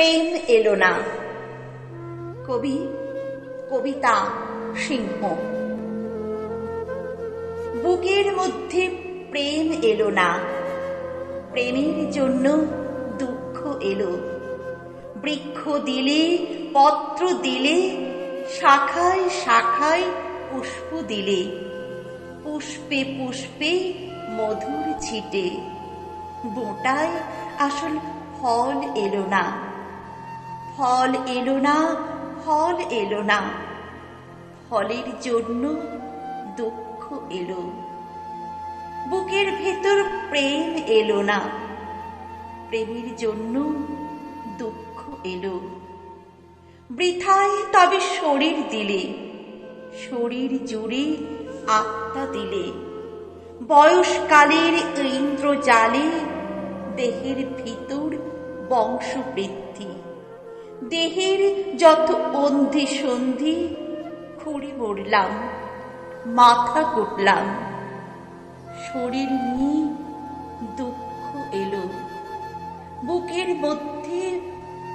প্রেম এলো না। কবি, কবিতা সিংহ। বুকের মধ্যে প্রেম এলো না। প্রেমের জন্য দুঃখ এলো। বৃক্ষ দিলে, পত্র দিলে, শাখায় শাখায় পুষ্প দিলে। পুষ্পে পুষ্পে মধুর ছিটে। বোটায় আসল ফল এলো না। ফল এলো না, ফল এলো না। ফলের জন্য দুঃখ এলো। বুকের ভেতর প্রেম এলো না। প্রেমের জন্য দুঃখ এলো। বৃথায় তবে শরীর দিলে, শরীর জুড়ে আত্মা দিলে। বয়সকালের ইন্দ্রজালে দেহের ভিতর বংশবৃদ্ধি। দেহের যত অন্ধি সন্ধি, খুঁড়ি মরলাম মাথা কুটলাম শরীর নিয়ে দুঃখ এলো, বুকের মধ্যে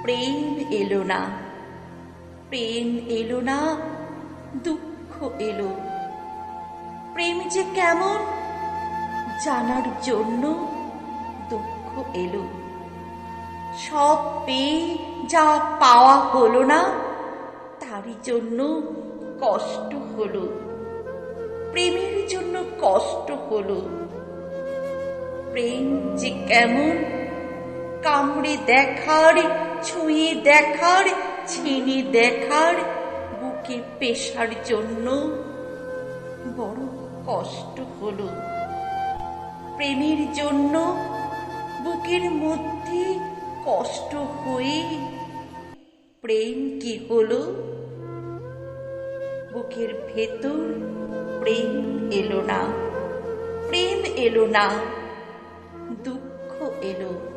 প্রেম এলো না। প্রেম এলো না, দুঃখ এলো। প্রেম যে কেমন, জানার জন্য দুঃখ এলো। সব পেয়ে যা পাওয়া হলো না, তারই জন্য কষ্ট হলো। প্রেমের জন্য কষ্ট হলো। প্রেম যে কেমন, কামড়ে দেখার, ছুঁয়ে দেখার ছিনে দেখার বুকে পেশার জন্য বড় কষ্ট হলো। প্রেমের জন্য বুকের মধ্যে কষ্ট হয়ে প্রেম কি হলো? বুকের ভেতর প্রেম এলো না, প্রেম এলো না, দুঃখ এলো।